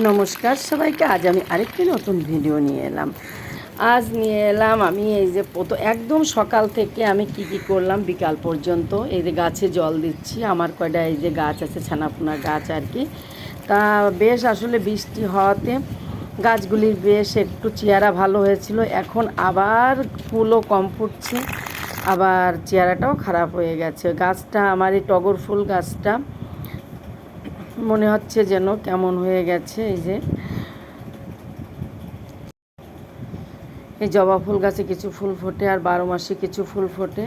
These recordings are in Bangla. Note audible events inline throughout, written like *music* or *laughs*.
নমস্কার সবাইকে, আজ আমি আরেকটি নতুন ভিডিও নিয়ে এলাম। আজ নিয়ে এলাম আমি এই যে প্রথম একদম সকাল থেকে আমি কি কি করলাম বিকাল পর্যন্ত। এই যে গাছে জল দিচ্ছি, আমার কয়টা এই যে গাছ আছে ছানাপোনা গাছ আর কি। তা বেশ আসলে বৃষ্টি হওয়াতে গাছগুলির বেশ একটু চেহারা ভালো হয়েছিল। এখন আবার ফুলও কম ফুটছে, আবার চেহারাটাও খারাপ হয়ে গেছে। গাছটা, আমার এই টগর ফুল গাছটা মনে হচ্ছে যেন কেমন হয়ে গেছে, এই যে। এই জবা ফুল গাছে কিছু ফুল ফোটে আর বারো মাসে কিছু ফুল ফোটে।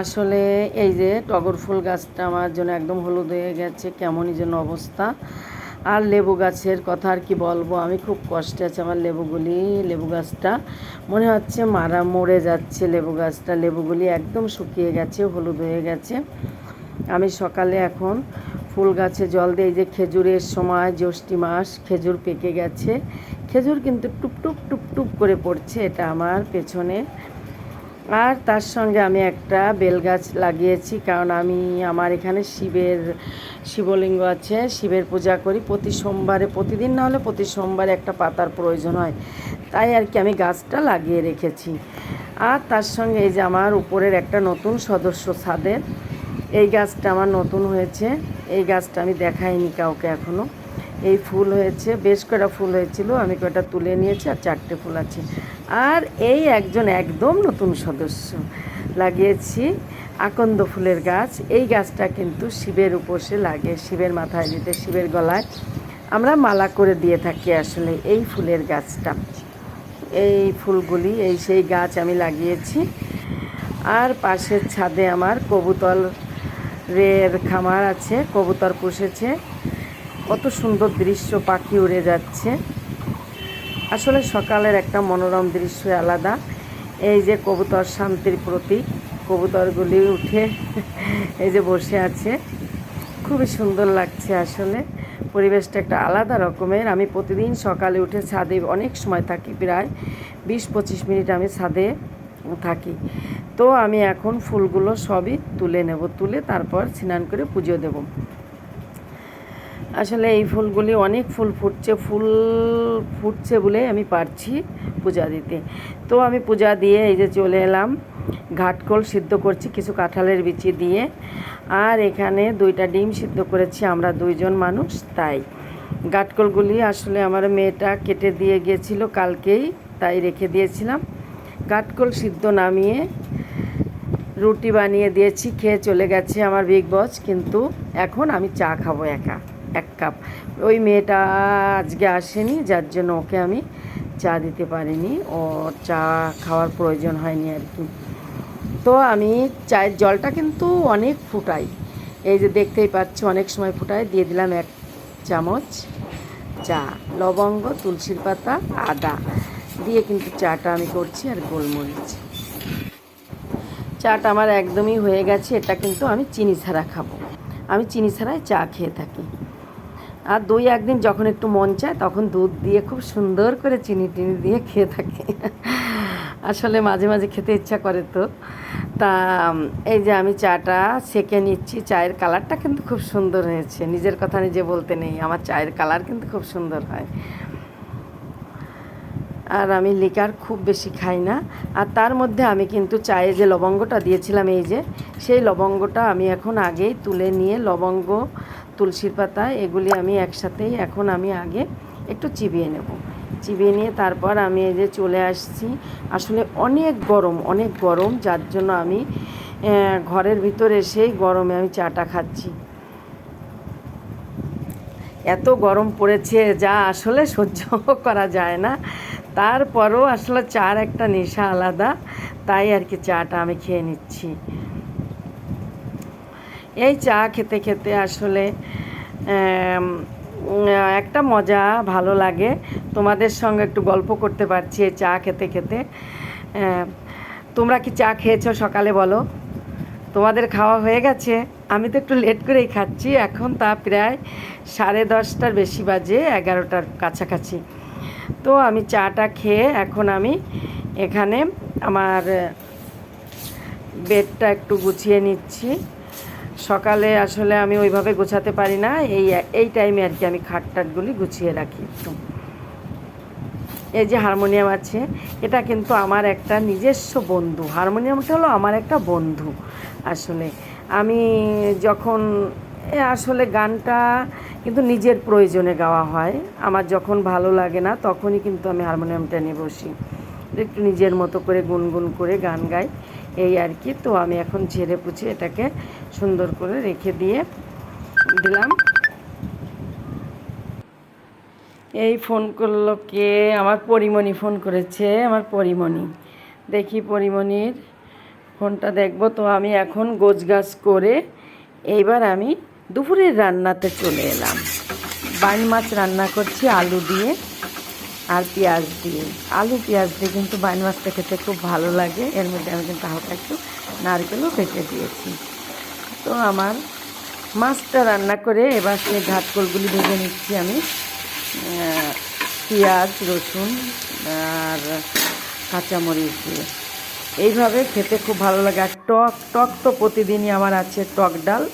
আসলে এই যে টগর ফুল গাছটা আমার জন্য একদম হলুদ হয়ে গেছে, কেমনই যেন অবস্থা। আর লেবু গাছের কথা আর কি বলব, আমি খুব কষ্টে আছি আমার লেবুগুলি, লেবু গাছটা। মনে হচ্ছে মারা মরে যাচ্ছে লেবু গাছটা, লেবুগুলি একদম শুকিয়ে গেছে, হলুদ হয়ে গেছে। আমি সকালে এখন ফুল গাছে জল দিয়ে যে খেজুরের সময়, জ্যৈষ্ঠী মাস, খেজুর পেকে গেছে। খেজুর কিন্তু টুপটুপ টুপটুপ করে পড়ছে, এটা আমার পেছনে। আর তার সঙ্গে আমি একটা বেল গাছ লাগিয়েছি, কারণ আমি আমার এখানে শিবের, শিবলিঙ্গ আছে, শিবের পূজা করি। প্রতি সোমবারে, প্রতিদিন না হলে প্রতি সোমবারে একটা পাতার প্রয়োজন হয়। তাই আর কি আমি গাছটা লাগিয়ে রেখেছি। আর তার সঙ্গে এই যে আমার উপরের একটা নতুন সদস্য ছাদের এই গাছটা আমার নতুন হয়েছে। এই গাছটা আমি দেখাইনি কাউকে এখনও এই ফুল হয়েছে, বেশ কটা ফুল হয়েছিল, আমি কটা তুলে নিয়েছি আর চারটে ফুল আছে। আর এই একজন একদম নতুন সদস্য লাগিয়েছি, আকন্দ ফুলের গাছ। এই গাছটা কিন্তু শিবের উপসে লাগে, শিবের মাথায় দিতে, শিবের গলায়। আমরা মালা করে দিয়ে থাকি আসলে এই ফুলের গাছটা। এই ফুলগুলি, এই সেই গাছ আমি লাগিয়েছি। আর পাশের ছাদে আমার কবুতর রের খামার আছে, কবুতর পুষেছে। কত সুন্দর দৃশ্য, পাখি উড়ে যাচ্ছে। আসলে সকালের একটা মনোরম দৃশ্য আলাদা। এই যে কবুতর শান্তির প্রতীক, কবুতরগুলি উঠে *laughs* এই যে বসে আছে। খুবই সুন্দর লাগছে আসলে। পরিবেশটা একটা আলাদা রকমের। আমি প্রতিদিন সকালে উঠে ছাদে অনেক সময় থাকি, প্রায় বিশ পঁচিশ মিনিট আমি ছাদে থাকি। তো আমি এখন ফুলগুলো সবই তুলে নেব, তুলে তারপর স্নান করে পুজো দেব। আসলে এই ফুলগুলি অনেক ফুল ফুটছে ফুল ফুটছে বলে আমি পারছি পূজা দিতে। তো আমি পূজা দিয়ে এই যে চলে এলাম ঘাটকল সিদ্ধ করছি কিছু কাঁঠালের বিচি দিয়ে। আর এখানে দুইটা ডিম সিদ্ধ করেছি, আমরা দুইজন মানুষ, তাই। গাটকলগুলি আসলে আমার মেয়েটা কেটে দিয়ে গিয়েছিল, কালকেই তাই রেখে দিয়েছিলাম। কাঠকল সিদ্ধ নামিয়ে রুটি বানিয়ে দিয়েছি, খেয়ে চলে গেছে আমার বিগ বস। কিন্তু এখন আমি চা খাব একা, এক কাপ। ওই মেয়েটা আজকে আসেনি, যার জন্য ওকে আমি চা দিতে পারিনি। ও চা খাওয়ার প্রয়োজন হয়নি আর কি। তো আমি চায়ের জলটা কিন্তু অনেক ফুটাই। এই যে দেখতেই পাচ্ছি, অনেক সময় ফুটাই। দিয়ে দিলাম এক চামচ চা, লবঙ্গ, তুলসীর পাতা, আদা। দিয়ে কিন্তু চাটা আমি করছি আর গোলমরিচ। চাটা আমার একদমই হয়ে গেছে, এটা কিন্তু আমি চিনি ছাড়া খাব। আমি চিনি ছাড়াই চা খেয়ে থাকি। আর দুই একদিন যখন একটু মন চায়, তখন দুধ দিয়ে খুব সুন্দর করে চিনি টিনি দিয়ে খেয়ে থাকি। আসলে মাঝে মাঝে খেতে ইচ্ছা করে তো। তা এই যে আমি চাটা সেকে নিচ্ছি, চায়ের কালারটা কিন্তু খুব সুন্দর হয়েছে। নিজের কথা নিজে বলতে নেই, আমার চায়ের কালার কিন্তু খুব সুন্দর হয়। আর আমি লিকার খুব বেশি খাই না। আর তার মধ্যে আমি কিন্তু চায়ে যে লবঙ্গটা দিয়েছিলাম এই যে, সেই লবঙ্গটা আমি এখন আগেই তুলে নিয়ে লবঙ্গ, তুলসীর পাতা এগুলি আমি একসাথেই এখন আমি আগে একটু চিবিয়ে নেব। চিবিয়ে নিয়ে তারপর আমি এই যে চলে আসছি। আসলে অনেক গরম অনেক গরম, যার জন্য আমি ঘরের ভিতরে এসেই গরমে আমি চাটা খাচ্ছি। এত গরম পড়েছে, যা আসলে সহ্য করা যায় না। তারপরও আসলে চার একটা নেশা আলাদা, তাই আর কি চাটা আমি খেয়ে নিচ্ছি। এই চা খেতে খেতে আসলে একটা মজা ভালো লাগে। তোমাদের সঙ্গে একটু গল্প করতে পারছি এই চা খেতে খেতে। তোমরা কি চা খেয়েছো সকালে বলো? তোমাদের খাওয়া হয়ে গেছে? আমি তো একটু লেট করেই খাচ্ছি, এখন তা প্রায় সাড়ে দশটার বেশি বাজে, এগারোটার কাছাকাছি। তো আমি চাটা খেয়ে এখন আমি এখানে আমার বেডটা একটু গুছিয়ে নিচ্ছি। সকালে আসলে আমি ওইভাবে গোছাতে পারি না, এই এই টাইমে আর কি আমি খাট টাটগুলি গুছিয়ে রাখি একটু। এই যে হারমোনিয়াম আছে, এটা কিন্তু আমার একটা নিজস্ব বন্ধু। হারমোনিয়ামটা হলো আমার একটা বন্ধু আসলে। আমি যখন আসলে গানটা কিন্তু নিজের প্রয়োজনে গাওয়া হয়। আমার যখন ভালো লাগে না, তখনই কিন্তু আমি হারমোনিয়ামটা নিয়ে বসি। একটু নিজের মতো করে গুনগুন করে গান গাই, এই আর কি। তো আমি এখন ঝেড়ে পুছে এটাকে সুন্দর করে রেখে দিয়ে দিলাম। এই ফোন করল কে? আমার পরিমণি ফোন করেছে, আমার পরিমণি। দেখি পরিমণির ফোনটা দেখব। তো আমি এখন গোছগাছ করে এইবার আমি দুপুরের রান্নাতে চলে এলাম। বাইন মাছ রান্না করছি, আলু দিয়ে আর পেঁয়াজ দিয়ে। আলু, পেঁয়াজ দিয়ে কিন্তু বাইন মাছটা খেতে খুব ভালো লাগে। এর মধ্যে আমি কিন্তু হালকা একটু নারকেলও কেটে দিয়েছি। তো আমার মাছটা রান্না করে এবার সেই ঘাটকলগুলি ভেজে নিচ্ছি আমি। পেঁয়াজ, রসুন আর কাঁচামরিচ দিয়ে। এইভাবে খেতে খুব ভালো লাগে। আর টক টক তো প্রতিদিনই আমার আছে, টক ডাল।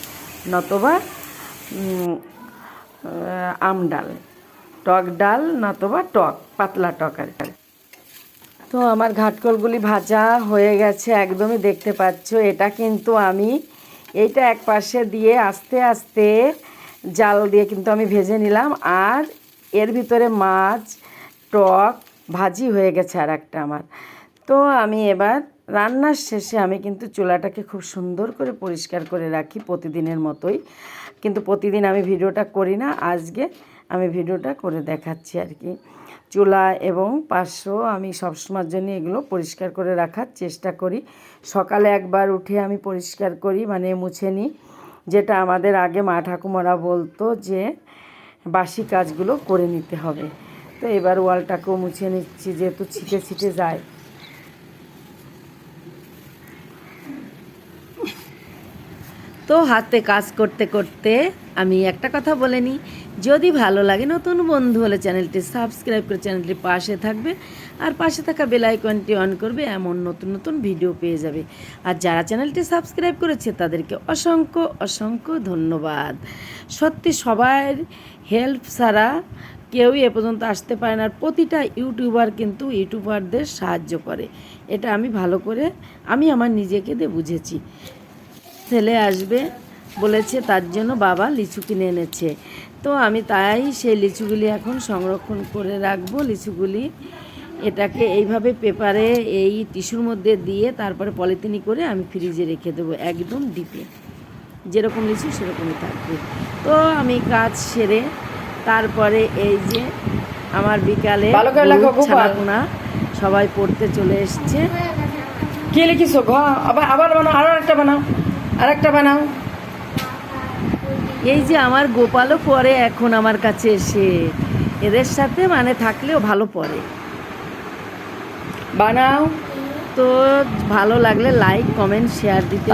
নতবা আম ডাল, টক ডাল নতবা টক, পাতলা টক আর। তো আমার ঘাটকলগুলি ভাজা হয়ে গেছে, একদমই দেখতে পাচ্ছ, এটা কিন্তু আমি এইটা এক পাশে দিয়ে আস্তে আস্তে জাল দিয়ে কিন্তু আমি ভেজে নিলাম, আর এর ভিতরে মাছ, টক ভাজি হয়ে গেছে আর একটা আমার তো আমি এবার রান্নার শেষে আমি কিন্তু চুলাটাকে খুব সুন্দর করে পরিষ্কার করে রাখি প্রতিদিনের মতোই। কিন্তু প্রতিদিন আমি ভিডিওটা করি না, আজকে আমি ভিডিওটা করে দেখাচ্ছি আর কি। চুলা এবং পার্শ্ব আমি সবসময়ের জন্য এগুলো পরিষ্কার করে রাখার চেষ্টা করি। সকালে একবার উঠে আমি পরিষ্কার করি মানে মুছে নিই। যেটা আমাদের আগে মা ঠাকুমারা বলতো যে, বাসি কাজগুলো করে নিতে হবে। তো এবার ওয়ালটাকেও মুছে নিচ্ছি, যেহেতু ছিটে ছিটে যায়। তো হাতে কাজ করতে করতে আমি একটা কথা বলে নিই। যদি ভালো লাগে নতুন বন্ধু হলে চ্যানেলটি সাবস্ক্রাইব করে চ্যানেলটি পাশে থাকবে আর পাশে থাকা বেল আইকনটি অন করবে এমন নতুন নতুন ভিডিও পেয়ে যাবে। আর যারা চ্যানেলটি সাবস্ক্রাইব করেছে তাদেরকে অসংখ্য অসংখ্য ধন্যবাদ। সত্যি সবার হেল্প ছাড়া কেউই এ পর্যন্ত আসতে পারে না আর প্রতিটা ইউটিউবার কিন্তু ইউটিউবারদের সাহায্য করে। এটা আমি ভালো করে, আমি আমার নিজেকে দিয়ে বুঝেছি। ছেলে আসবে বলেছে তার জন্য বাবা লিচু কিনে এনেছে। তো আমি তাই সেই লিচুগুলি এখন সংরক্ষণ করে রাখব। লিচুগুলি এটাকে এইভাবে পেপারে এই টিস্যুর মধ্যে দিয়ে তারপরে পলিথিনি করে আমি ফ্রিজে রেখে দেবো একদম ডিপে। যেরকম লিচু সেরকমই থাকবে। তো আমি কাজ সেরে তারপরে এই যে আমার বিকালে। ছানাপোনা সবাই পড়তে চলে এসছে। কে লিখিস আবার আবার বানাও আরও একটা বানাও। আর একটা বানাও। এই যে আমার গোপালও পরে এখন আমার কাছে এসে। এদের সাথে মানে থাকলেও ভালো পড়ে বানাও। তো ভালো লাগলে লাইক কমেন্ট শেয়ার দিতে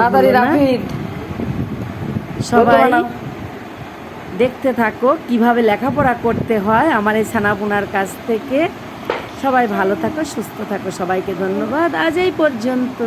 সবাই দেখতে থাকো কীভাবে লেখাপড়া করতে হয় আমার এই ছানাপুনার কাছ থেকে। সবাই ভালো থাকো সুস্থ থাকো সবাইকে ধন্যবাদ। আজ এই পর্যন্ত।